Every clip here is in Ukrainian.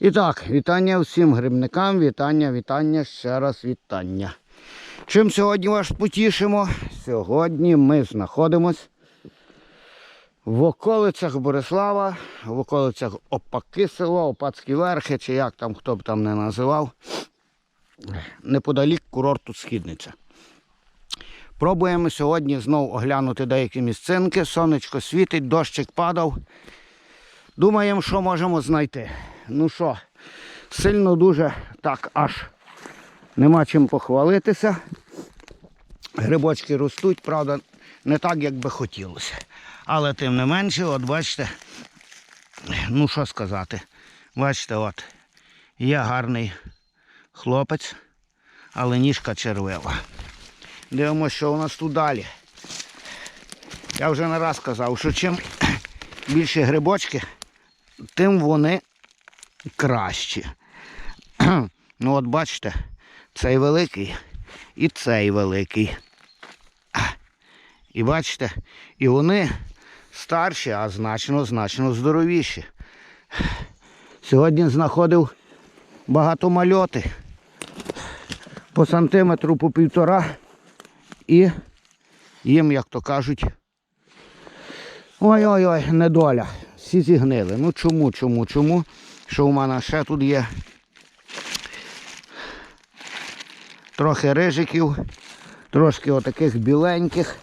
І так, вітання всім грибникам, вітання, вітання, ще раз вітання. Чим сьогодні вас потішимо? Сьогодні ми знаходимось в околицях Борислава, в околицях Опаки село, Опацькі верхи, чи як там хто б там не називав, неподалік курорту Східниця. Пробуємо сьогодні знову оглянути деякі місцинки. Сонечко світить, дощик падав. Думаємо, що можемо знайти. Ну що, сильно дуже так аж нема чим похвалитися. Грибочки ростуть, правда, не так, як би хотілося. Але тим не менше, от бачите, ну що сказати, бачите, от є гарний хлопець, але ніжка червива. Дивимося, що у нас тут далі. Я вже не раз казав, що чим більше грибочки, тим вони кращі. Ну от бачите, цей великий і цей великий. І бачите, і вони старші, а значно, значно здоровіші. Сьогодні знаходив багато мальоти по сантиметру, по півтора. І їм, як то кажуть, ой-ой-ой, недоля. Всі зігнили. Ну чому, чому, чому? Що у мене ще тут є трохи рижиків, трошки отаких біленьких.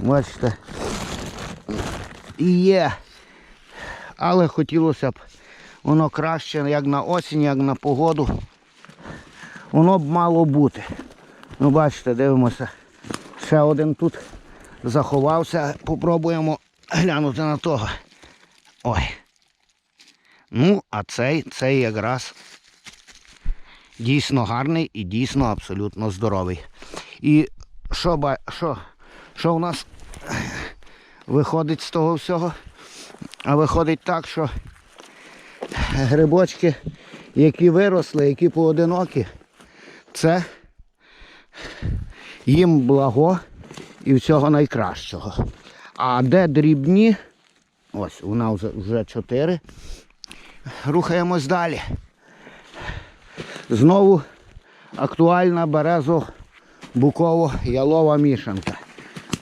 Бачите. І є. Але хотілося б воно краще, як на осінь, як на погоду. Воно б мало бути. Ну, бачите, дивимося. Ще один тут заховався. Попробуємо глянути на того. Ой. Ну, а цей, цей якраз дійсно гарний і дійсно абсолютно здоровий. І що, що, що у нас виходить з того всього? А виходить так, що грибочки, які виросли, які поодинокі, це їм благо і всього найкращого. А де дрібні, ось вона вже, вже 4. Рухаємось далі. Знову актуальна березо буково ялова мішанка.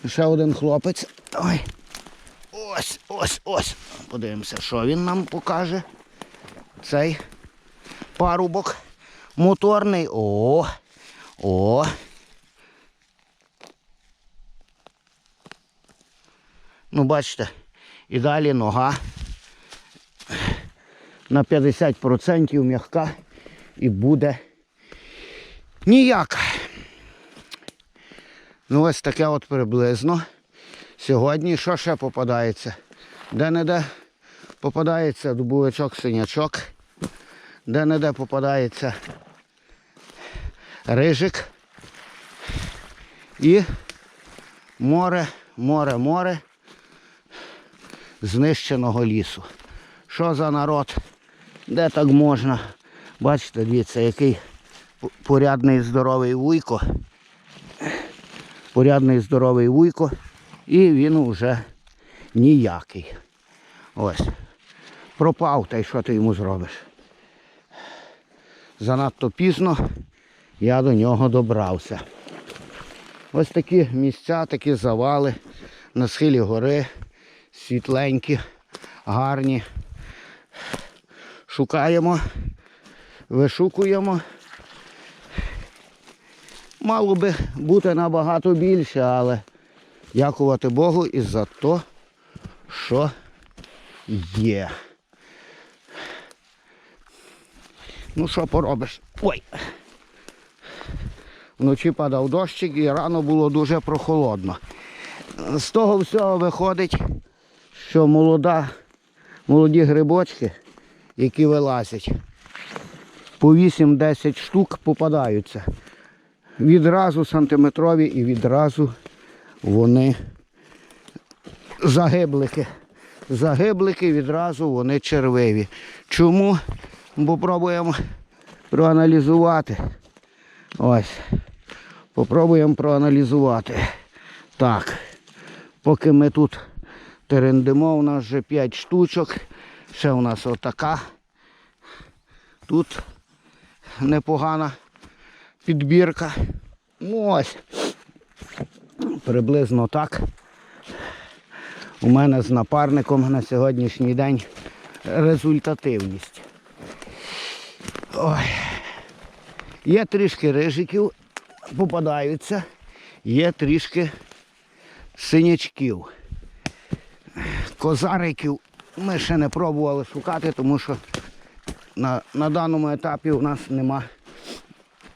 Ще один хлопець. Ой. Ось, ось, ось. Подивимося, що він нам покаже. Цей парубок моторний. О! О! Ну, бачите, і далі нога на 50% м'яка і буде ніяка. Ну, ось таке от приблизно. Сьогодні що ще попадається? Де-не-де попадається дубовичок синячок. Де-не-де попадається рижик. І море, море, море знищеного лісу. Що за народ? Де так можна? Бачите, дивіться, який порядний здоровий вуйко. Порядний здоровий вуйко. І він уже ніякий. Ось. Пропав, та й що ти йому зробиш? Занадто пізно я до нього добрався. Ось такі місця, такі завали на схилі гори, світленькі, гарні. Шукаємо, вишукуємо. Мало би бути набагато більше, але дякувати Богу і за те, що є. Ну що поробиш? Ой. Вночі падав дощик і рано було дуже прохолодно. З того всього виходить, що молода, молоді грибочки, які вилазять, по 8-10 штук попадаються. Відразу сантиметрові і відразу вони загиблики. Загиблики відразу вони червиві. Чому? Бо пробуємо проаналізувати. Ось. Попробуємо проаналізувати. Так. Поки ми тут терендимо, у нас вже 5 штучок. Ще у нас отака. Тут непогана підбірка. Ну ось. Приблизно так. У мене з напарником на сьогоднішній день результативність. Ой. Є трішки рижиків, попадаються, є трішки синячків. Козариків ми ще не пробували шукати, тому що на, на даному етапі у нас нема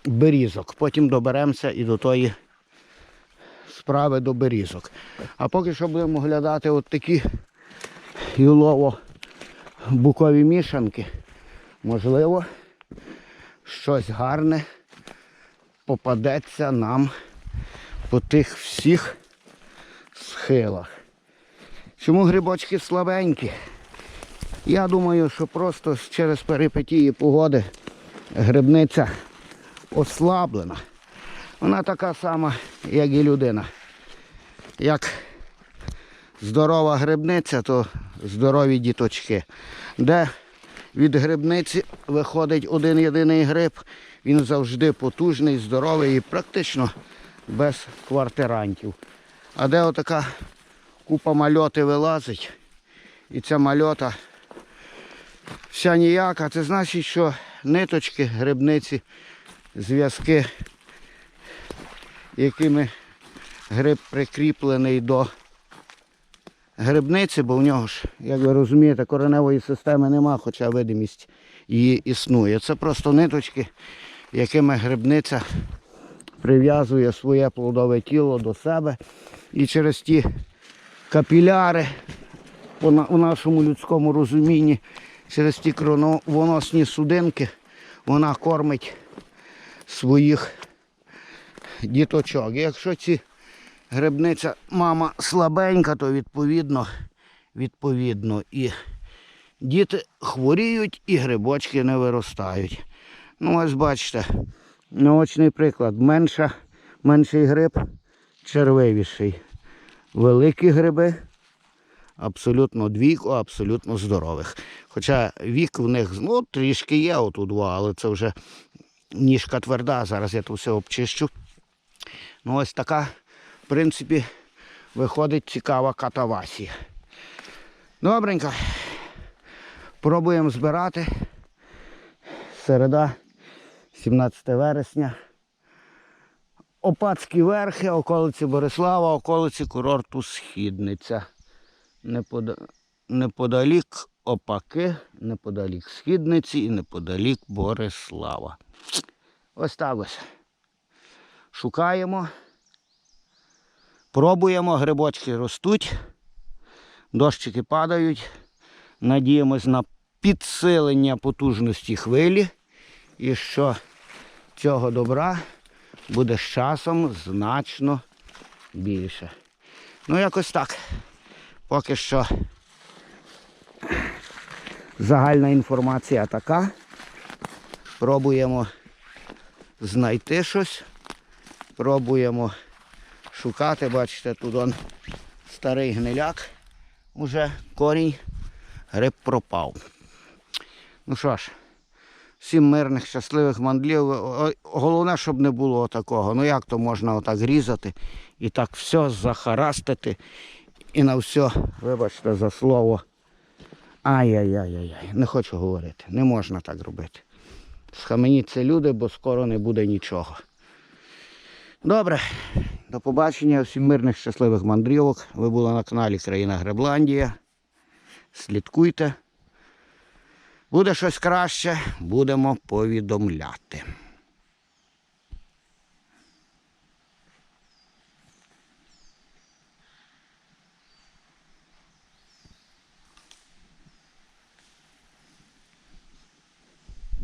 берізок. Потім доберемося і до тої справи до берізок. А поки що будемо глядати от такі юлово-букові мішанки. Можливо, щось гарне попадеться нам по тих всіх схилах. Чому грибочки слабенькі? Я думаю, що просто через перипетії погоди грибниця ослаблена. Вона така сама, як і людина. Як здорова грибниця, то здорові діточки. Де від грибниці виходить один єдиний гриб, він завжди потужний, здоровий і практично без квартирантів. А де отака купа мальоти вилазить, і ця мальота вся ніяка, це значить, що ниточки, грибниці, зв'язки, якими гриб прикріплений до грибниці, бо в нього ж, як ви розумієте, кореневої системи нема, хоча видимість її існує. Це просто ниточки, якими грибниця прив'язує своє плодове тіло до себе і через ті капіляри у нашому людському розумінні, через ті кровоносні судинки вона кормить своїх діточок. Якщо ці грибниця мама слабенька, то відповідно, відповідно і діти хворіють і грибочки не виростають. Ну ось бачите, наочний приклад. Менша, менший гриб червивіший. Великі гриби абсолютно двійко, абсолютно здорових. Хоча вік в них ну, трішки є отут, два, але це вже ніжка тверда. Зараз я тут все обчищу. Ну ось така, в принципі, виходить цікава катавасія. Добренько. Пробуємо збирати. Середа, 17 вересня. Опацькі верхи, околиці Борислава, околиці курорту Східниця. Неподалік Опаки, неподалік Східниці і неподалік Борислава. Ось так ось. Шукаємо. Пробуємо, грибочки ростуть, дощики падають. Надіємось на підсилення потужності хвилі. І що цього добра буде з часом значно більше. Ну, якось так. Поки що загальна інформація така. Пробуємо знайти щось. Пробуємо шукати. Бачите, тут он старий гниляк. Уже корінь, гриб пропав. Ну що ж, всім мирних, щасливих мандлів. Головне, щоб не було такого. Ну як то можна отак різати і так все захарастити і на все, вибачте за слово. Ай-яй-яй-яй. Не хочу говорити. Не можна так робити. Схаменіться люди, бо скоро не буде нічого. Добре, до побачення, всім мирних щасливих мандрівок. Ви були на каналі Країна Гребландія. Слідкуйте. Буде щось краще, будемо повідомляти.